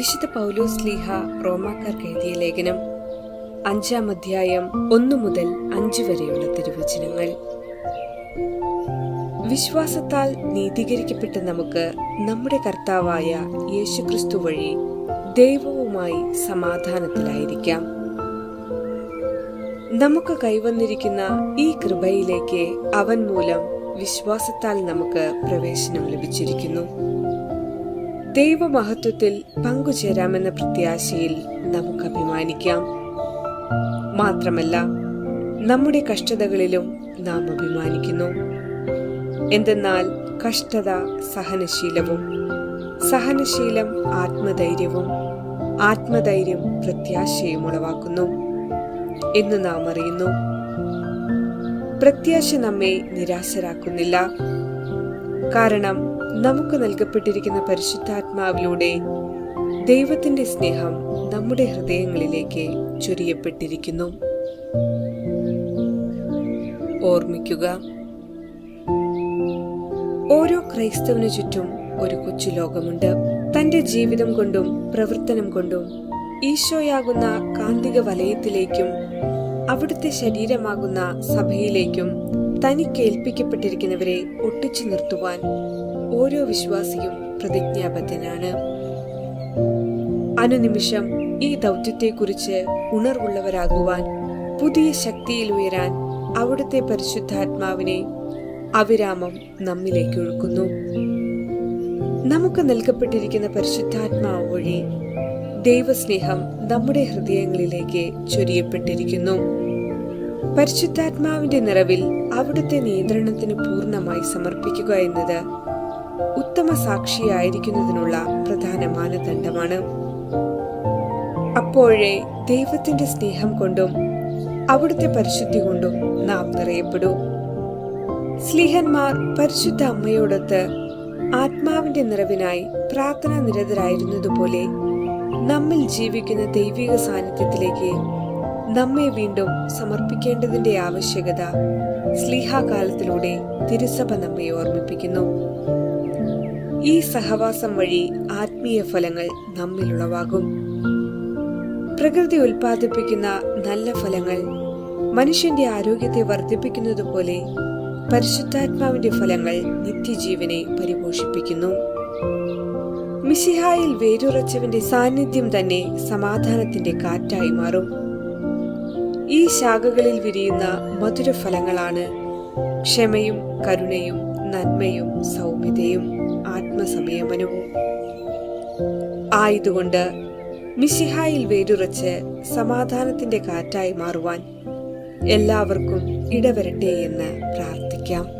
വിശുദ്ധ പൗലോസ് ലീഹ റോമാക്കാർക്ക് എഴുതിയ ലേഖനം അഞ്ചാം അധ്യായം ഒന്നു മുതൽ അഞ്ചു വരെയുള്ള തിരുവചനങ്ങൾ. വിശ്വാസത്താൽ നീതീകരിക്കപ്പെട്ട നമുക്ക് നമ്മുടെ കർത്താവായ യേശുക്രിസ്തു വഴി ദൈവവുമായി സമാധാനത്തിലായിരിക്കാം. നമുക്ക് കൈവന്നിരിക്കുന്ന ഈ കൃപയിലേക്ക് അവൻ മൂലം വിശ്വാസത്താൽ നമുക്ക് പ്രവേശനം ലഭിച്ചിരിക്കുന്നു. ദൈവമഹത്വത്തിൽ പങ്കുചേരാമെന്ന പ്രത്യാശയിൽ നമുക്ക് അഭിമാനിക്കാം. മാത്രമല്ല നമ്മുടെ കഷ്ടതകളിലും നാം അഭിമാനിക്കുന്നു. എന്തെന്നാൽ കഷ്ടത സഹനശീലവും സഹനശീലം ആത്മധൈര്യവും ആത്മധൈര്യം പ്രത്യാശയും ഉളവാക്കുന്നു എന്ന് നാം അറിയുന്നു. പ്രത്യാശ നമ്മെ നിരാശരാക്കുന്നില്ല. കാരണം നമുക്ക് നൽകപ്പെട്ടിരിക്കുന്ന പരിശുദ്ധാത്മാവിലൂടെ ദൈവത്തിന്റെ സ്നേഹം നമ്മുടെ ഹൃദയങ്ങളിലേക്ക് ചൊരിയപ്പെട്ടിരിക്കുന്നു. ഓർമ്മിക്കുക ഓരോ ക്രൈസ്തവനു ചുറ്റും ഒരു കൊച്ചു ലോകമുണ്ട്. തന്റെ ജീവിതം കൊണ്ടും പ്രവർത്തനം കൊണ്ടും ഈശോയാകുന്ന കാന്തിക വലയത്തിലേക്കും അവിടുത്തെ ശരീരമാകുന്ന സഭയിലേക്കും തനിക്ക് ഏൽപ്പിക്കപ്പെട്ടിരിക്കുന്നവരെ ഒട്ടിച്ചു നിർത്തുവാൻ ഓരോ വിശ്വാസിയും പ്രതിജ്ഞാബദ്ധനാണ്. അനുനിമിഷം ഈ ദൗത്യത്തെക്കുറിച്ച് ഉണർവുള്ളവരാകുവാൻ പുതിയ ശക്തിയിൽ ഉയരാൻ അവിടുത്തെ പരിശുദ്ധാത്മാവിനെ അവിരാമം നമ്മിലേക്ക് ഒഴുക്കുന്നു. നമുക്ക് നൽകപ്പെട്ടിരിക്കുന്ന പരിശുദ്ധാത്മാവ് വഴി ദൈവസ്നേഹം നമ്മുടെ ഹൃദയങ്ങളിലേക്ക് ചൊരിയപ്പെട്ടിരിക്കുന്നു. പരിശുദ്ധാത്മാവിന്റെ നിറവിൽ അവിടുത്തെ നിയന്ത്രണത്തിന് പൂർണമായി സമർപ്പിക്കുക എന്നത് ഉത്തമ സാക്ഷിയായിരിക്കുന്നതിനുള്ള പ്രധാന മാനദണ്ഡമാണ്. അപ്പോഴേ ദൈവത്തിന്റെ സ്നേഹം കൊണ്ടും അവിടുത്തെ പരിശുദ്ധി കൊണ്ടും നാം നിറയപ്പെടൂ. സ്ലിഹന്മാർ പരിശുദ്ധ അമ്മയോടൊത്ത് ആത്മാവിന്റെ നിറവിനായി പ്രാർത്ഥന നിരതരായിരുന്നതുപോലെ നമ്മിൽ ജീവിക്കുന്ന ദൈവിക സാന്നിധ്യത്തിലേക്ക് നമ്മെ വീണ്ടും സമർപ്പിക്കേണ്ടതിന്റെ ആവശ്യകത സ്ലീഹാകാലത്തിലൂടെ തിരുസഭ നമ്മെ ഓർമ്മിപ്പിക്കുന്നു. ഈ സഹവാസം വഴി ആത്മീയ ഫലങ്ങൾ നമ്മിലുളവാകും. പ്രകൃതി ഉൽപ്പാദിപ്പിക്കുന്ന നല്ല ഫലങ്ങൾ മനുഷ്യന്റെ ആരോഗ്യത്തെ വർദ്ധിപ്പിക്കുന്നതുപോലെ പരിശുദ്ധാത്മാവിന്റെ ഫലങ്ങൾ നിത്യജീവനെ പരിപോഷിപ്പിക്കുന്നു. മിസിഹായിൽ വേരുറച്ചവന്റെ സാന്നിധ്യം തന്നെ സമാധാനത്തിന്റെ കാറ്റായി മാറും. ഈ ശാഖകളിൽ വിരിയുന്ന മധുരഫലങ്ങളാണ് ക്ഷമയും കരുണയും നന്മയും സൗമ്യതയും. ആത്മസംയമനവും ആയതുകൊണ്ട് മിശിഹായിൽ വേരുറച്ച് സമാധാനത്തിന്റെ കാറ്റായി മാറുവാൻ എല്ലാവർക്കും ഇടവരട്ടെ എന്ന് പ്രാർത്ഥിക്കാം.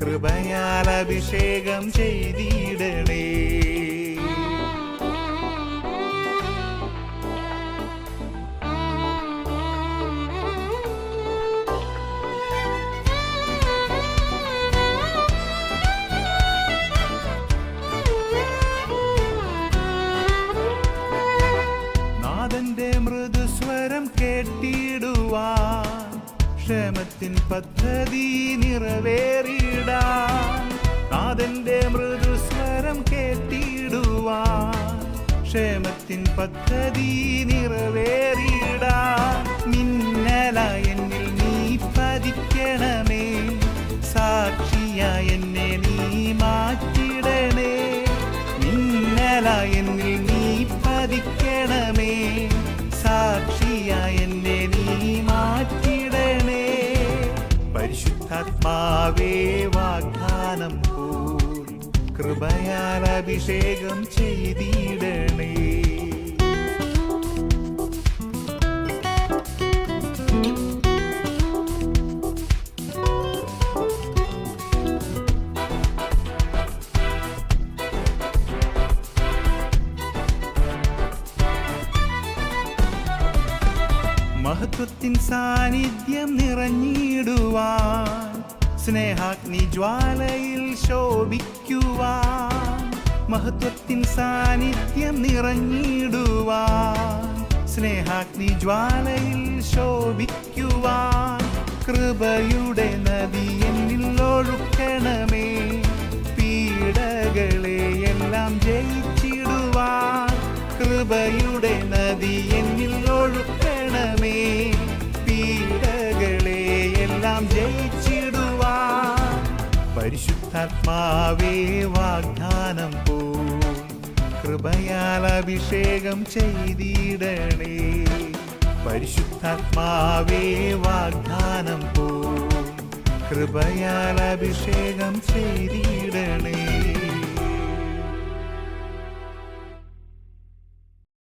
കൃപയാൽ അഭിഷേകം ചെയ്തിടണേ. നാദന്റെ മൃദുസ്വരം ക്ഷേമത്തിൻ പദ്ധതി നിറവേറിയിടാൻ നാഥന്റെ മൃദുസ്വരം കേട്ടിടുവാൻ ക്ഷേമത്തിൻ പദ്ധതി നിറവേറിയിടാൻ മിന്നല നീ പതിക്കണമേ സാക്ഷിയ എന്നെ നീ മാറ്റിടണേ മിന്നല അഭിഷേകം ചെയ്തിടണേ. മഹത്വത്തിൻ സാന്നിധ്യം നിറഞ്ഞിടുവാൻ സ്നേഹാഗ്നി ജ്വാലയിൽ ശോഭിക്കുവാൻ മഹത്വത്തിൻ സാന്നിധ്യം നിറഞ്ഞിടുവാൻ സ്നേഹാഗ്നി ജ്വാലയിൽ ശോഭിക്കുവാൻ കൃപയുടെ നദി എന്നിൽ ഒഴുക്കണമേ. പീഡകളെ എല്ലാം ജയിച്ചിടുവാൻ കൃപയുടെ നദി എന്നിൽ ഒഴുക്കണമേ. പീഡകളെ എല്ലാം ജയിച്ചിടുവാൻ പരിശുദ്ധാത്മാവേ വാഗ്ദാനം പോ കൃപയാൽ അഭിഷേകം ചെയ്തിടണേ. പരിശുദ്ധാത്മാവേ വാഗ്ദാനം പോ കൃപയാൽ അഭിഷേകം ചെയ്തിടണേ.